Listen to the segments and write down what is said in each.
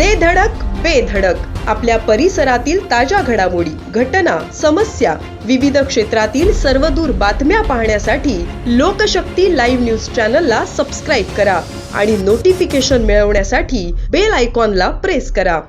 दे धडक बेधडक आपल्या परिसरातील ताज्या घडामोडी घटना समस्या विविध क्षेत्रातील सर्वदूर बातम्या पाहण्यासाठी लोकशक्ती लाईव्ह न्यूज चॅनलला सबस्क्राईब करा आणि नोटिफिकेशन मिळवण्यासाठी बेल आयकॉनला प्रेस करा.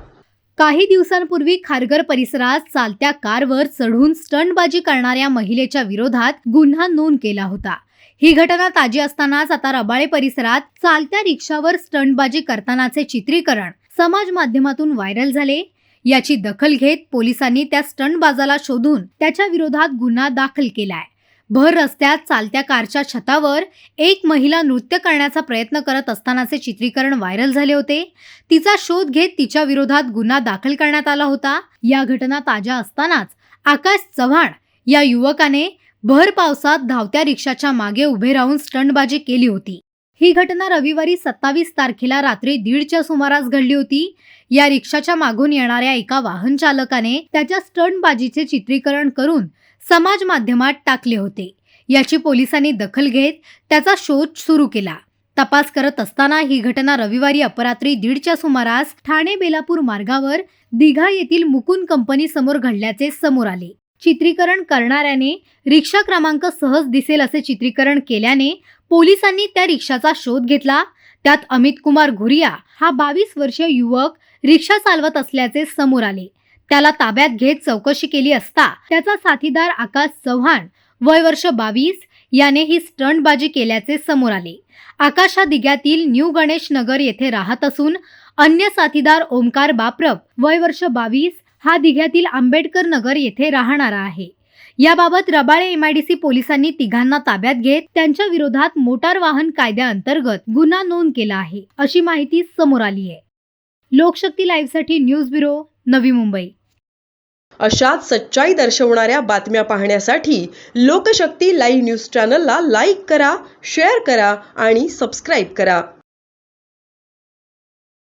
काही दिवसांपूर्वी खारघर परिसरात चालत्या कारवर चढून स्टंटबाजी करणाऱ्या महिलेच्या विरोधात गुन्हा नोंद केला होता. ही घटना ताजी असतानाच आता रबाळे परिसरात चालत्या रिक्षावर स्टंटबाजी करतानाचे चित्रीकरण समाज माध्यमातून व्हायरल झाले. याची दखल घेत पोलिसांनी त्या स्टंटबाजाला शोधून त्याच्या विरोधात गुन्हा दाखल केलाय. भर रस्त्यात चालत्या कारच्या छतावर एक महिला नृत्य करण्याचा प्रयत्न करत असतानाचे चित्रीकरण व्हायरल झाले होते. तिचा शोध घेत तिच्या विरोधात गुन्हा दाखल करण्यात आला होता. या घटना ताज्या असतानाच आकाश चव्हाण या युवकाने भर पावसात धावत्या रिक्षाच्या मागे उभे राहून स्टंटबाजी केली होती. ही घटना रविवारी सत्तावीस तारखेला रात्री दीडच्या सुमारास घडली होती. या रिक्षाच्या मागून येणाऱ्या एका वाहन चालकाने त्याच्या स्टंटबाजीचे चित्रीकरण करून समाज माध्यमात टाकले होते. याची पोलिसांनी दखल घेत त्याचा शोध सुरू केला. तपास करत असताना ही घटना रविवारी अपरात्री दीडच्या सुमारास ठाणे बेलापूर मार्गावर दिघा येथील मुकुंद कंपनी समोर घडल्याचे समोर आले. चित्रीकरण करणाऱ्याने रिक्षा क्रमांक सहज दिसेल असे चित्रीकरण केल्याने पोलिसांनी त्या रिक्षाचा शोध घेतला. त्यात अमित कुमार घुरिया हा बावीस वर्षीय युवक रिक्षा चालवत असल्याचे समोर आले. त्याला ताब्यात घेत चौकशी केली असता त्याचा साथीदार आकाश चव्हाण वय वर्ष बावीस याने ही स्टंटबाजी केल्याचे समोर आले. आकाश हा दिघ्यातील न्यू गणेश नगर येथे राहत असून अन्य साथीदार ओमकार बापरप वय वर्ष बावीस हा दिघ्यातील आंबेडकर नगर येथे राहणारा आहे. याबाबत रबाळे एमआयडीसी पोलिसांनी तिघांना ताब्यात घेत त्यांच्या विरोधात मोटार वाहन कायद्याअंतर्गत गुन्हा नोंद केला आहे अशी माहिती समोर आली आहे. लोकशक्ती लाईव्हसाठी न्यूज ब्युरो नवी मुंबई. अशाच सच्चाई दर्शवणाऱ्या बातम्या पाहण्यासाठी लोकशक्ती लाईव्ह न्यूज चॅनलला लाईक करा शेअर करा आणि सबस्क्राईब करा.